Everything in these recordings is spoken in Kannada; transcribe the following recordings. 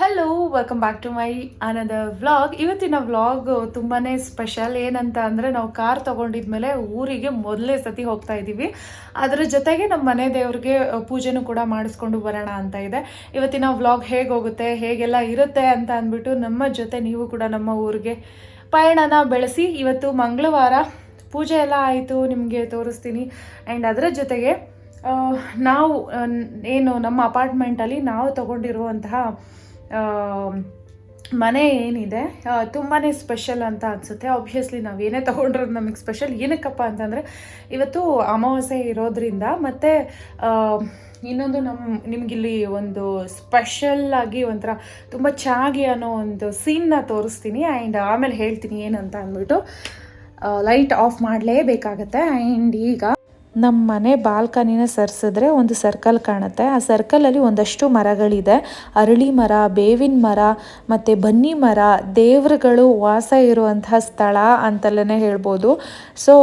Hello welcome back to my ಅನದ vlog ಇವತ್ತಿನ ವ್ಲಾಗ್ ತುಂಬಾನೇ ಸ್ಪೆಷಲ್ ಏನಂತ ಅಂದ್ರೆ ನಾವು ಕಾರ್ ತಗೊಂಡಿದ್ಮೇಲೆ ಊರಿಗೆ ಮೊದಲೇ ಸತಿ ಹೋಗ್ತಾ ಇದ್ದೀವಿ. ಅದರ ಜೊತೆಗೆ ನಮ್ಮ ಮನೆ ದೇವ್ರಿಗೆ ಪೂಜೆನೂ ಕೂಡ ಮಾಡಿಸ್ಕೊಂಡು ಬರೋಣ ಅಂತ ಇದೆ. ಇವತ್ತಿನ ವ್ಲಾಗ್ ಹೇಗೆ ಹೋಗುತ್ತೆ, ಹೇಗೆಲ್ಲ ಇರುತ್ತೆ ಅಂತ ಅಂದ್ಬಿಟ್ಟು ನಮ್ಮ ಜೊತೆ ನೀವು ಕೂಡ ನಮ್ಮ ಊರಿಗೆ ಪಯಣನ ಬೆಳೆಸಿ. ಇವತ್ತು ಮಂಗಳವಾರ ಪೂಜೆ ಎಲ್ಲ ಆಯಿತು, ನಿಮಗೆ ತೋರಿಸ್ತೀನಿ. ಆ್ಯಂಡ್ ಅದರ ಜೊತೆಗೆ ನಾವು ಏನು ನಮ್ಮ ಅಪಾರ್ಟ್ಮೆಂಟಲ್ಲಿ ನಾವು ತಗೊಂಡಿರುವಂತಹ ಮನೆ ಏನಿದೆ ತುಂಬಾ ಸ್ಪೆಷಲ್ ಅಂತ ಅನಿಸುತ್ತೆ. ಆಬ್ವಿಯಸ್ಲಿ ನಾವು ಏನೇ ತೊಗೊಂಡ್ರೋದು ನಮಗೆ ಸ್ಪೆಷಲ್ ಏನಕ್ಕಪ್ಪ ಅಂತಂದರೆ, ಇವತ್ತು ಅಮಾವಾಸ್ಯೆ ಇರೋದ್ರಿಂದ ಮತ್ತು ಇನ್ನೊಂದು ನಮ್ಮ ನಿಮಗಿಲ್ಲಿ ಒಂದು ಸ್ಪೆಷಲ್ ಆಗಿ ಒಂಥರ ತುಂಬ ಚಾಗಿ ಅನ್ನೋ ಒಂದು ಸೀನ್ನ ತೋರಿಸ್ತೀನಿ. ಆ್ಯಂಡ್ ಆಮೇಲೆ ಹೇಳ್ತೀನಿ ಏನಂತ ಅಂದ್ಬಿಟ್ಟು ಲೈಟ್ ಆಫ್ ಮಾಡಲೇಬೇಕಾಗತ್ತೆ. ಆ್ಯಂಡ್ ಈಗ ನಮ್ಮ ಮನೆ ಬಾಲ್ಕನಿನ ಸರಿಸಿದ್ರೆ ಒಂದು ಸರ್ಕಲ್ ಕಾಣುತ್ತೆ. ಆ ಸರ್ಕಲಲ್ಲಿ ಒಂದಷ್ಟು ಮರಗಳಿದೆ. ಅರಳಿ ಮರ, ಬೇವಿನ ಮರ, ಮತ್ತು ಬನ್ನಿ ಮರ, ದೇವರುಗಳು ವಾಸ ಇರುವಂತಹ ಸ್ಥಳ ಅಂತಲೇ ಹೇಳ್ಬೋದು. ಸೊ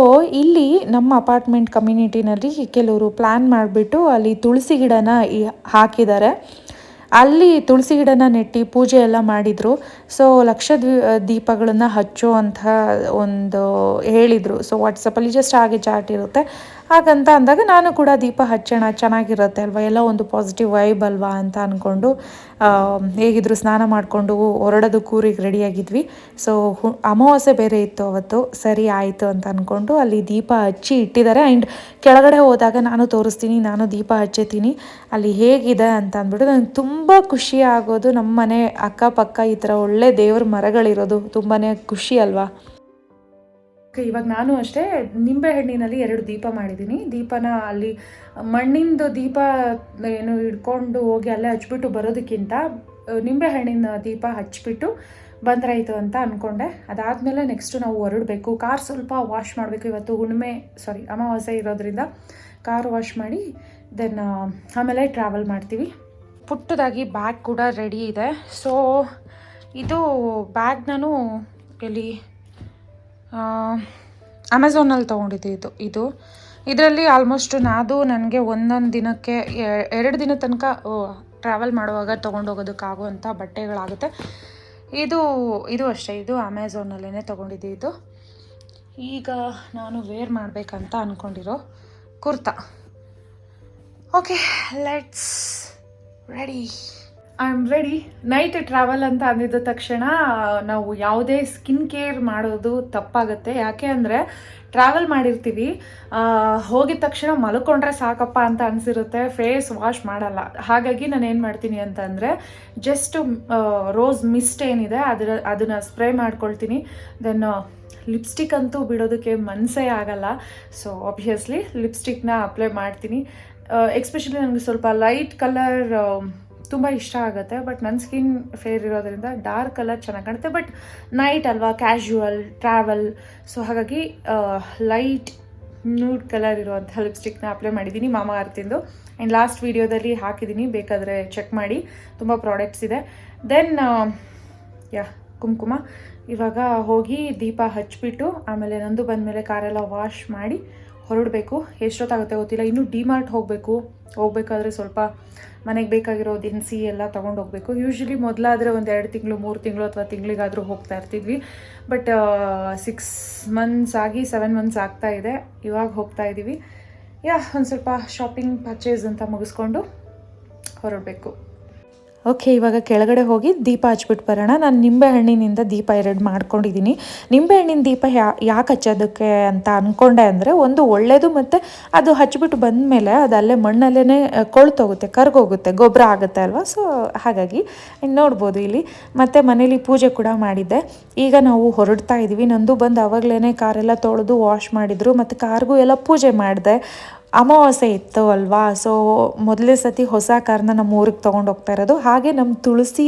ಇಲ್ಲಿ ನಮ್ಮ ಅಪಾರ್ಟ್ಮೆಂಟ್ ಕಮ್ಯುನಿಟಿನಲ್ಲಿ ಕೆಲವರು ಪ್ಲ್ಯಾನ್ ಮಾಡಿಬಿಟ್ಟು ಅಲ್ಲಿ ತುಳಸಿ ಗಿಡನ ಹಾಕಿದ್ದಾರೆ. ಅಲ್ಲಿ ತುಳಸಿ ಗಿಡನ ನೆಟ್ಟಿ ಪೂಜೆ ಎಲ್ಲ ಮಾಡಿದರು. ಸೊ ಲಕ್ಷ ದೀಪಗಳನ್ನು ಹಚ್ಚೋ ಅಂತ ಒಂದು ಹೇಳಿದರು. ಸೊ ವಾಟ್ಸಪ್ಪಲ್ಲಿ ಜಸ್ಟ್ ಹಾಗೆ ಚಾಟ್ ಇರುತ್ತೆ. ಹಾಗಂತ ಅಂದಾಗ ನಾನು ಕೂಡ ದೀಪ ಹಚ್ಚೋಣ, ಚೆನ್ನಾಗಿರುತ್ತೆ ಅಲ್ವಾ? ಎಲ್ಲ ಒಂದು ಪಾಸಿಟಿವ್ ವೈಬ್ ಅಲ್ವಾ ಅಂತ ಅಂದ್ಕೊಂಡು ಹೇಗಿದ್ರು ಸ್ನಾನ ಮಾಡಿಕೊಂಡು ಹೊರಡೋದು ಕೂರಿಗೆ ರೆಡಿಯಾಗಿದ್ವಿ ಸೊ ಅಮಾವಾಸ್ಯೆ ಬೇರೆ ಇತ್ತು ಅವತ್ತು. ಸರಿ, ಆಯಿತು ಅಂತ ಅಂದ್ಕೊಂಡು ಅಲ್ಲಿ ದೀಪ ಹಚ್ಚಿ ಇಟ್ಟಿದ್ದಾರೆ. ಆ್ಯಂಡ್ ಕೆಳಗಡೆ ಹೋದಾಗ ನಾನು ತೋರಿಸ್ತೀನಿ, ನಾನು ದೀಪ ಹಚ್ಚುತ್ತೀನಿ ಅಲ್ಲಿ ಹೇಗಿದೆ ಅಂತ ಅಂದ್ಬಿಟ್ಟು ನನಗೆ ತುಂಬ ಖುಷಿ ಆಗೋದು. ನಮ್ಮ ಮನೆ ಅಕ್ಕಪಕ್ಕ ಈ ಥರ ಒಳ್ಳೆ ದೇವ್ರ ಮರಗಳಿರೋದು ತುಂಬಾ ಖುಷಿ ಅಲ್ವಾ? ಇವಾಗ ನಾನು ಅಷ್ಟೇ ನಿಂಬೆ ಹಣ್ಣಿನಲ್ಲಿ ಎರಡು ದೀಪ ಮಾಡಿದ್ದೀನಿ. ದೀಪನ ಅಲ್ಲಿ ಮಣ್ಣಿಂದು ದೀಪ ಏನು ಹಿಡ್ಕೊಂಡು ಹೋಗಿ ಅಲ್ಲೇ ಹಚ್ಬಿಟ್ಟು ಬರೋದಕ್ಕಿಂತ ನಿಂಬೆ ಹಣ್ಣಿನ ದೀಪ ಹಚ್ಬಿಟ್ಟು ಬಂದ್ರಾಯಿತು ಅಂತ ಅಂದ್ಕೊಂಡೆ ಅದಾದಮೇಲೆ ನೆಕ್ಸ್ಟು ನಾವು ಹೊರಡಬೇಕು. ಕಾರ್ ಸ್ವಲ್ಪ ವಾಶ್ ಮಾಡಬೇಕು. ಇವತ್ತು ಹುಣ್ಣಿಮೆ ಸಾರಿ ಅಮಾವಾಸ್ಯೆ ಇರೋದ್ರಿಂದ ಕಾರ್ ವಾಶ್ ಮಾಡಿ ದೆನ್ ಆಮೇಲೆ ಟ್ರಾವೆಲ್ ಮಾಡ್ತೀವಿ. ಪುಟ್ಟದಾಗಿ ಬ್ಯಾಗ್ ಕೂಡ ರೆಡಿ ಇದೆ. ಸೊ ಇದು ಬ್ಯಾಗ್ ನಾನು ಎಲ್ಲಿ ಅಮೆಝಾನಲ್ಲಿ ತೊಗೊಂಡಿದ್ದೆ ಇದು ಇದು. ಇದರಲ್ಲಿ ಆಲ್ಮೋಸ್ಟ್ ನಾದು ನನಗೆ ಒಂದೊಂದು ದಿನಕ್ಕೆ ಎರಡು ದಿನ ತನಕ ಟ್ರಾವೆಲ್ ಮಾಡುವಾಗ ತೊಗೊಂಡೋಗೋದಕ್ಕಾಗುವಂಥ ಬಟ್ಟೆಗಳಾಗುತ್ತೆ. ಇದು ಇದು ಅಷ್ಟೇ, ಇದು ಅಮೆಝಾನಲ್ಲೇ ತೊಗೊಂಡಿದ್ದೆ ಇದು. ಈಗ ನಾನು ವೇರ್ ಮಾಡಬೇಕಂತ ಅಂದ್ಕೊಂಡಿರೋ kurta. Okay let's ready I am ready night travel ಅಂತ ಅಂದಿದ್ದ ತಕ್ಷಣ, ನಾವು ಯಾವುದೇ ಸ್ಕಿನ್ ಕೇರ್ ಮಾಡೋದು ತಪ್ಪಾಗುತ್ತೆ. ಯಾಕೆ ಅಂದರೆ ಟ್ರಾವೆಲ್ ಮಾಡಿರ್ತೀವಿ ಹೋಗಿದ ತಕ್ಷಣ ಮಲ್ಕೊಂಡ್ರೆ ಸಾಕಪ್ಪ ಅಂತ ಅನಿಸಿರುತ್ತೆ ಫೇಸ್ ವಾಶ್ ಮಾಡಲ್ಲ. ಹಾಗಾಗಿ ನಾನು ಏನು ಮಾಡ್ತೀನಿ ಅಂತಂದರೆ ಜಸ್ಟ್ ರೋಸ್ ಮಿಸ್ಟ್ ಏನಿದೆ, ಅದರ, ಅದನ್ನು ಸ್ಪ್ರೇ ಮಾಡ್ಕೊಳ್ತೀನಿ. ದೆನ್ ಲಿಪ್ಸ್ಟಿಕ್ ಅಂತೂ ಬಿಡೋದಕ್ಕೆ ಮನಸ್ಸೇ ಆಗಲ್ಲ. ಸೊ ಆಬ್ವಿಯಸ್ಲಿ ಲಿಪ್ಸ್ಟಿಕ್ನ ಅಪ್ಲೈ ಮಾಡ್ತೀನಿ. ಎಕ್ಸ್ಪೆಷಲಿ ನನಗೆ ಸ್ವಲ್ಪ ಲೈಟ್ ಕಲರ್ ತುಂಬ ಇಷ್ಟ ಆಗುತ್ತೆ ಬಟ್ ನನ್ನ ಸ್ಕಿನ್ ಫೇರ್ ಇರೋದ್ರಿಂದ ಡಾರ್ಕ್ ಕಲರ್ ಚೆನ್ನಾಗಿ ಕಾಣುತ್ತೆ ಬಟ್ ನೈಟ್ ಅಲ್ವಾ ಕ್ಯಾಶುವಲ್ ಟ್ರಾವೆಲ್ ಸೊ ಹಾಗಾಗಿ ಲೈಟ್ ನ್ಯೂಡ್ ಕಲರ್ ಇರುವಂಥ ಲಿಪ್ಸ್ಟಿಕ್ನ ಅಪ್ಲೈ ಮಾಡಿದ್ದೀನಿ, ಮಾಮ ಅರ್ತಿಂದು ಆ್ಯಂಡ್ ಲಾಸ್ಟ್ ವೀಡಿಯೋದಲ್ಲಿ ಹಾಕಿದ್ದೀನಿ, ಬೇಕಾದರೆ ಚೆಕ್ ಮಾಡಿ, ತುಂಬ ಪ್ರಾಡಕ್ಟ್ಸ್ ಇದೆ. ದೆನ್ ಯಾ, ಕುಂಕುಮ. ಇವಾಗ ಹೋಗಿ ದೀಪ ಹಚ್ಚಿಬಿಟ್ಟು ಆಮೇಲೆ ನಂದು ಬಂದಮೇಲೆ ಕಾರೆಲ್ಲ ವಾಶ್ ಮಾಡಿ ಹೊರಡಬೇಕು. ಎಷ್ಟೊತ್ತಾಗುತ್ತೆ ಗೊತ್ತಿಲ್ಲ. ಇನ್ನೂ ಡಿಮಾರ್ಟ್ ಹೋಗಬೇಕು. ಹೋಗಬೇಕಾದ್ರೆ ಸ್ವಲ್ಪ ಮನೆಗೆ ಬೇಕಾಗಿರೋ ದಿನಸಿ ಎಲ್ಲ ತೊಗೊಂಡು ಹೋಗಬೇಕು. ಯೂಶ್ವಲಿ ಮೊದಲಾದರೆ ಒಂದು ಎರಡು ತಿಂಗಳು, ಮೂರು ತಿಂಗಳು ಅಥವಾ ತಿಂಗಳಿಗಾದರೂ ಹೋಗ್ತಾ ಇರ್ತಿದ್ವಿ ಬಟ್ ಸಿಕ್ಸ್ ಮಂತ್ಸ್ ಆಗಿ ಸೆವೆನ್ ಮಂತ್ಸ್ ಆಗ್ತಾ ಇದೆ. ಇವಾಗ ಹೋಗ್ತಾ ಇದ್ದೀವಿ ಯಾ, ಒಂದು ಸ್ವಲ್ಪ ಶಾಪಿಂಗ್ ಪರ್ಚೇಸ್ ಅಂತ ಮುಗಿಸ್ಕೊಂಡು ಹೊರಡಬೇಕು. ಓಕೆ, ಇವಾಗ ಕೆಳಗಡೆ ಹೋಗಿ ದೀಪ ಹಚ್ಬಿಟ್ಟು ಬರೋಣ. ನಾನು ನಿಂಬೆ ಹಣ್ಣಿನಿಂದ ದೀಪ ಎರಡು ಮಾಡ್ಕೊಂಡಿದ್ದೀನಿ ನಿಂಬೆ ಹಣ್ಣಿನ ದೀಪ ಯಾ, ಯಾಕೆ ಹಚ್ಚೋದಕ್ಕೆ ಅಂತ ಅಂದ್ಕೊಂಡೆ ಅಂದರೆ ಒಂದು ಒಳ್ಳೆಯದು ಮತ್ತು ಅದು ಹಚ್ಬಿಟ್ಟು ಬಂದಮೇಲೆ ಅದು ಅಲ್ಲೇ ಮಣ್ಣಲ್ಲೇ ಕೊಳ್ತೋಗುತ್ತೆ, ಕರ್ಗೋಗುತ್ತೆ, ಗೊಬ್ಬರ ಆಗುತ್ತೆ ಅಲ್ವಾ? ಸೊ ಹಾಗಾಗಿ ನೋಡ್ಬೋದು ಇಲ್ಲಿ. ಮತ್ತು ಮನೇಲಿ ಪೂಜೆ ಕೂಡ ಮಾಡಿದ್ದೆ. ಈಗ ನಾವು ಹೊರಡ್ತಾ ಇದ್ದೀವಿ ನಂದು ಬಂದು ಆವಾಗಲೇ ಕಾರೆಲ್ಲ ತೊಳೆದು ವಾಶ್ ಮಾಡಿದರು. ಮತ್ತು ಕಾರ್ಗೂ ಎಲ್ಲ ಪೂಜೆ ಮಾಡಿದೆ. ಅಮಾವಾಸ್ಯೆ ಇತ್ತು ಅಲ್ವಾ? ಸೊ ಮೊದಲೇ ಸತಿ ಹೊಸ ಕಾರ್ನ ನಮ್ಮ ಊರಿಗೆ ತೊಗೊಂಡು ಹೋಗ್ತಾ ಇರೋದು. ಹಾಗೆ ನಮ್ಮ ತುಳಸಿ,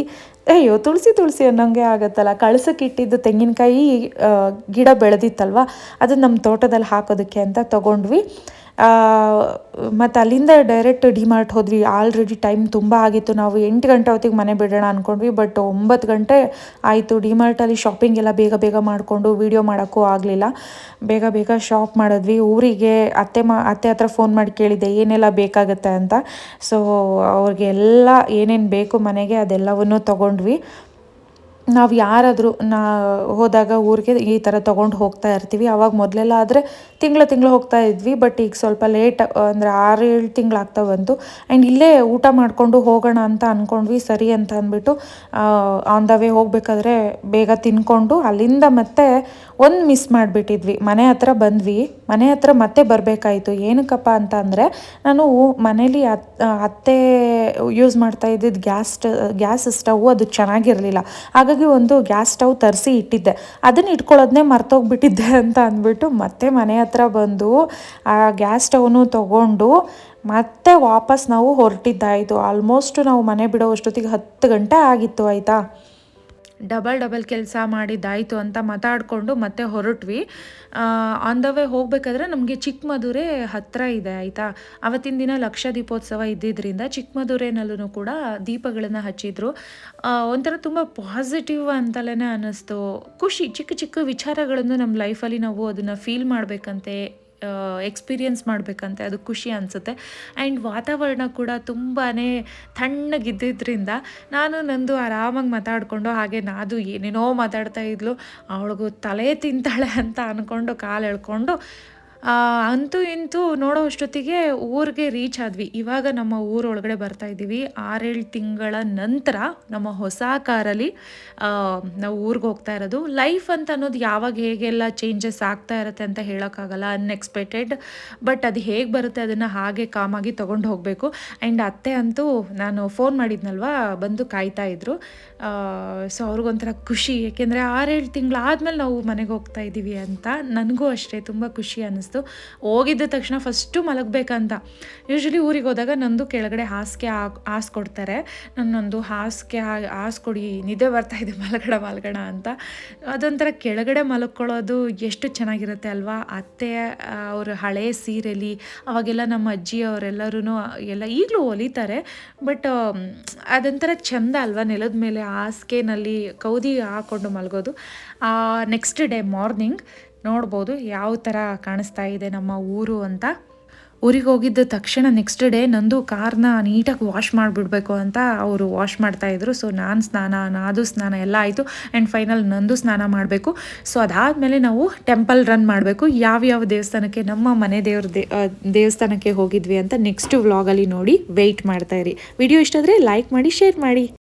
ಅಯ್ಯೋ, ತುಳಸಿ ತುಳಸಿ ಅನ್ನೋಂಗೆ ಆಗುತ್ತಲ್ಲ. ಕಳಸಕ್ಕಿಟ್ಟಿದ್ದು ತೆಂಗಿನಕಾಯಿ ಗಿಡ ಬೆಳೆದಿತ್ತಲ್ವ? ಅದು ನಮ್ಮ ತೋಟದಲ್ಲಿ ಹಾಕೋದಕ್ಕೆ ಅಂತ ತೊಗೊಂಡ್ವಿ. ಮತ್ತು ಅಲ್ಲಿಂದ ಡೈರೆಕ್ಟ್ ಡಿಮಾರ್ಟ್ ಹೋದ್ವಿ. ಆಲ್ರೆಡಿ ಟೈಮ್ ತುಂಬ ಆಗಿತ್ತು. ನಾವು ಎಂಟು ಗಂಟೆ ಹೊತ್ತಿಗೆ ಮನೆ ಬಿಡೋಣ ಅಂದ್ಕೊಂಡ್ವಿ ಬಟ್ ಒಂಬತ್ತು ಗಂಟೆ ಆಯಿತು. ಡಿಮಾರ್ಟಲ್ಲಿ ಶಾಪಿಂಗ್ ಎಲ್ಲ ಬೇಗ ಬೇಗ ಮಾಡಿಕೊಂಡು ವೀಡಿಯೋ ಮಾಡೋಕ್ಕೂ ಆಗಲಿಲ್ಲ. ಬೇಗ ಬೇಗ ಶಾಪ್ ಮಾಡಿದ್ವಿ. ಊರಿಗೆ ಅತ್ತೆ ಮಾ, ಅತ್ತೆ ಹತ್ರ ಫೋನ್ ಮಾಡಿ ಕೇಳಿದ್ದೆ ಏನೆಲ್ಲ ಬೇಕಾಗುತ್ತೆ ಅಂತ. ಸೊ ಅವ್ರಿಗೆಲ್ಲ ಏನೇನು ಬೇಕು ಮನೆಗೆ ಅದೆಲ್ಲವನ್ನೂ ತೊಗೊಂಡ್ವಿ. ನಾವು ಯಾರಾದರೂ ನಾ ಹೋದಾಗ ಊರಿಗೆ ಈ ಥರ ತೊಗೊಂಡು ಹೋಗ್ತಾ ಇರ್ತೀವಿ. ಅವಾಗ ಮೊದಲೆಲ್ಲ ಆದರೆ ತಿಂಗಳು ತಿಂಗಳು ಹೋಗ್ತಾ ಇದ್ವಿ. ಬಟ್ ಈಗ ಸ್ವಲ್ಪ ಲೇಟ್, ಅಂದರೆ ಆರು ಏಳು ತಿಂಗಳಾಗ್ತಾ ಬಂತು. ಆ್ಯಂಡ್ ಇಲ್ಲೇ ಊಟ ಮಾಡಿಕೊಂಡು ಹೋಗೋಣ ಅಂತ ಅಂದ್ಕೊಂಡ್ವಿ ಸರಿ ಅಂತ ಅಂದ್ಬಿಟ್ಟು ಆನ್ ದ ವೇ ಹೋಗಬೇಕಾದ್ರೆ ಬೇಗ ತಿನ್ಕೊಂಡು ಅಲ್ಲಿಂದ ಮತ್ತೆ ಒಂದು ಮಿಸ್ ಮಾಡಿಬಿಟ್ಟಿದ್ವಿ. ಮನೆ ಹತ್ರ ಬಂದ್ವಿ. ಮನೆ ಹತ್ರ ಮತ್ತೆ ಬರಬೇಕಾಯಿತು. ಏನಕ್ಕಪ್ಪ ಅಂತ ಅಂದರೆ, ನಾನು ಮನೇಲಿ ಅತ್ತೆ ಯೂಸ್ ಮಾಡ್ತಾ ಇದ್ದಿದ್ದು ಗ್ಯಾಸ್ ಗ್ಯಾಸ್ ಸ್ಟವ್ ಅದು ಚೆನ್ನಾಗಿರಲಿಲ್ಲ. ಹಾಗಾಗಿ ಒಂದು ಗ್ಯಾಸ್ ಸ್ಟವ್ ತರಿಸಿ ಇಟ್ಟಿದ್ದೆ. ಅದನ್ನ ಇಟ್ಕೊಳ್ಳೋದನ್ನೇ ಮರ್ತೋಗ್ಬಿಟ್ಟಿದ್ದೆ ಅಂತ ಅಂದ್ಬಿಟ್ಟು ಮತ್ತೆ ಮನೆ ಹತ್ರ ಬಂದು ಆ ಗ್ಯಾಸ್ ಸ್ಟವ್ನು ತೊಗೊಂಡು ಮತ್ತೆ ವಾಪಸ್ ನಾವು ಹೊರಟಿದ್ದಾಯಿತು. ಆಲ್ಮೋಸ್ಟ್ ನಾವು ಮನೆ ಬಿಡೋ ಅಷ್ಟೊತ್ತಿಗೆ ಹತ್ತು ಗಂಟೆ ಆಗಿತ್ತು, ಆಯಿತಾ? ಡಬಲ್ ಡಬಲ್ ಕೆಲಸ ಮಾಡಿದ್ದಾಯಿತು ಅಂತ ಮಾತಾಡಿಕೊಂಡು ಮತ್ತೆ ಹೊರಟ್ವಿ. ಆನ್ ದ ವೇ ಹೋಗಬೇಕಾದ್ರೆ ನಮಗೆ ಚಿಕ್ಕಮದುರೆ ಹತ್ತಿರ ಇದೆ, ಆಯಿತಾ? ಅವತ್ತಿನ ದಿನ ಲಕ್ಷ ದೀಪೋತ್ಸವ ಇದ್ದಿದ್ದರಿಂದ ಚಿಕ್ಕಮದುರೆನಲ್ಲೂ ಕೂಡ ದೀಪಗಳನ್ನು ಹಚ್ಚಿದ್ರು. ಒಂಥರ ತುಂಬ ಪಾಸಿಟಿವ್ ಅಂತಲೇ ಅನ್ನಿಸ್ತು. ಖುಷಿ, ಚಿಕ್ಕ ಚಿಕ್ಕ ವಿಚಾರಗಳನ್ನು ನಮ್ಮ ಲೈಫಲ್ಲಿ ನಾವು ಅದನ್ನು ಫೀಲ್ ಮಾಡಬೇಕಂತೆ ಎಕ್ಸ್ಪೀರಿಯನ್ಸ್ ಮಾಡಬೇಕಂತೆ, ಅದು ಖುಷಿ ಅನಿಸುತ್ತೆ. ಆ್ಯಂಡ್ ವಾತಾವರಣ ಕೂಡ ತುಂಬಾ ತಣ್ಣಗಿದ್ದಿದ್ದರಿಂದ ನಾನು ನಂದು ಆರಾಮಾಗಿ ಮಾತಾಡಿಕೊಂಡು ಹಾಗೆ ನಾದು ಏನೇನೋ ಮಾತಾಡ್ತಾ ಇದ್ಲು, ಅವಳಿಗೂ ತಲೆ ತಿಂತಾಳೆ ಅಂತ ಅಂದ್ಕೊಂಡು ಕಾಲು ಎಳ್ಕೊಂಡು ಅಂತೂ ಇಂತೂ ನೋಡೋ ಅಷ್ಟೊತ್ತಿಗೆ ಊರಿಗೆ ರೀಚ್ ಆದ್ವಿ. ಇವಾಗ ನಮ್ಮ ಊರೊಳಗಡೆ ಬರ್ತಾ ಇದ್ದೀವಿ. ಆರೇಳು ತಿಂಗಳ ನಂತರ ನಮ್ಮ ಹೊಸ ಕಾರಲ್ಲಿ ನಾವು ಊರಿಗೆ ಹೋಗ್ತಾ ಇರೋದು. ಲೈಫ್ ಅಂತ ಅನ್ನೋದು ಯಾವಾಗ ಹೇಗೆಲ್ಲ ಚೇಂಜಸ್ ಆಗ್ತಾ ಇರುತ್ತೆ ಅಂತ ಹೇಳೋಕ್ಕಾಗಲ್ಲ ಅನ್ಎಕ್ಸ್ಪೆಕ್ಟೆಡ್ ಬಟ್ ಅದು ಹೇಗೆ ಬರುತ್ತೆ ಅದನ್ನು ಹಾಗೆ ಕಾಮಾಗಿ ತೊಗೊಂಡು ಹೋಗಬೇಕು. ಆ್ಯಂಡ್ ಅತ್ತೆ ಅಂತೂ ನಾನು ಫೋನ್ ಮಾಡಿದ್ನಲ್ವ, ಬಂದು ಕಾಯ್ತಾ ಇದ್ರು. ಸೊ ಅವ್ರಿಗೊಂಥರ ಖುಷಿ. ಏಕೆಂದರೆ ಆರೇಳು ತಿಂಗಳಾದ್ಮೇಲೆ ನಾವು ಮನೆಗೆ ಹೋಗ್ತಾ ಇದ್ದೀವಿ ಅಂತ. ನನಗೂ ಅಷ್ಟೇ, ತುಂಬ ಖುಷಿ ಅನ್ನಿಸ್ತು ಹೋಗಿದ್ದ ತಕ್ಷಣ ಫಸ್ಟು ಮಲಗಬೇಕಂತ. ಯೂಶ್ವಲಿ ಊರಿಗೆ ಹೋದಾಗ ನಂದು ಕೆಳಗಡೆ ಹಾಸಿಗೆ ಹಾಸ್ಕೊಡ್ತಾರೆ. ನನ್ನೊಂದು ಹಾಸಿಗೆ ಹಾಸ್ಕೊಡಿ, ನಿದ್ದೆ ಬರ್ತಾ ಇದೆ ಮಲಗಡ ಮಲಗಡ ಅಂತ. ಅದೊಂಥರ ಕೆಳಗಡೆ ಮಲ್ಕೊಳ್ಳೋದು ಎಷ್ಟು ಚೆನ್ನಾಗಿರುತ್ತೆ ಅಲ್ವಾ? ಅತ್ತೆ ಅವರು ಹಳೆ ಸೀರೆಲಿ, ಅವಾಗೆಲ್ಲ ನಮ್ಮ ಅಜ್ಜಿ ಅವರೆಲ್ಲರೂ ಎಲ್ಲ ಈಗಲೂ ಹೊಲಿತಾರೆ ಬಟ್ ಅದೊಂಥರ ಚೆಂದ ಅಲ್ವಾ ನೆಲದ ಮೇಲೆ ಹಾಸಿಗೆನಲ್ಲಿ ಕೌದಿ ಹಾಕ್ಕೊಂಡು ಮಲಗೋದು. ನೆಕ್ಸ್ಟ್ ಡೇ ಮಾರ್ನಿಂಗ್ ನೋಡ್ಬೋದು ಯಾವ ಥರ ಕಾಣಿಸ್ತಾ ಇದೆ ನಮ್ಮ ಊರು ಅಂತ. ಊರಿಗೆ ಹೋಗಿದ್ದ ತಕ್ಷಣ ನೆಕ್ಸ್ಟ್ ಡೇ ನಂದು ಕಾರ್ನ ನೀಟಾಗಿ ವಾಶ್ ಮಾಡಿಬಿಡ್ಬೇಕು ಅಂತ ಅವರು ವಾಶ್ ಮಾಡ್ತಾಯಿದ್ರು ಸೊ ನಾನು ಸ್ನಾನ, ನಾದು ಸ್ನಾನ ಎಲ್ಲ ಆಯಿತು. ಆ್ಯಂಡ್ ಫೈನಲ್ ನಂದು ಸ್ನಾನ ಮಾಡಬೇಕು. ಸೊ ಅದಾದಮೇಲೆ ನಾವು ಟೆಂಪಲ್ ರನ್ ಮಾಡಬೇಕು. ಯಾವ್ಯಾವ ದೇವಸ್ಥಾನಕ್ಕೆ, ನಮ್ಮ ಮನೆ ದೇವ್ರ ದೇವಸ್ಥಾನಕ್ಕೆ ಹೋಗಿದ್ವಿ ಅಂತ ನೆಕ್ಸ್ಟ್ ವ್ಲಾಗಲ್ಲಿ ನೋಡಿ ವೆಯ್ಟ್ ಮಾಡ್ತಾಯಿರಿ ವಿಡಿಯೋ ಇಷ್ಟಾದರೆ ಲೈಕ್ ಮಾಡಿ ಶೇರ್ ಮಾಡಿ.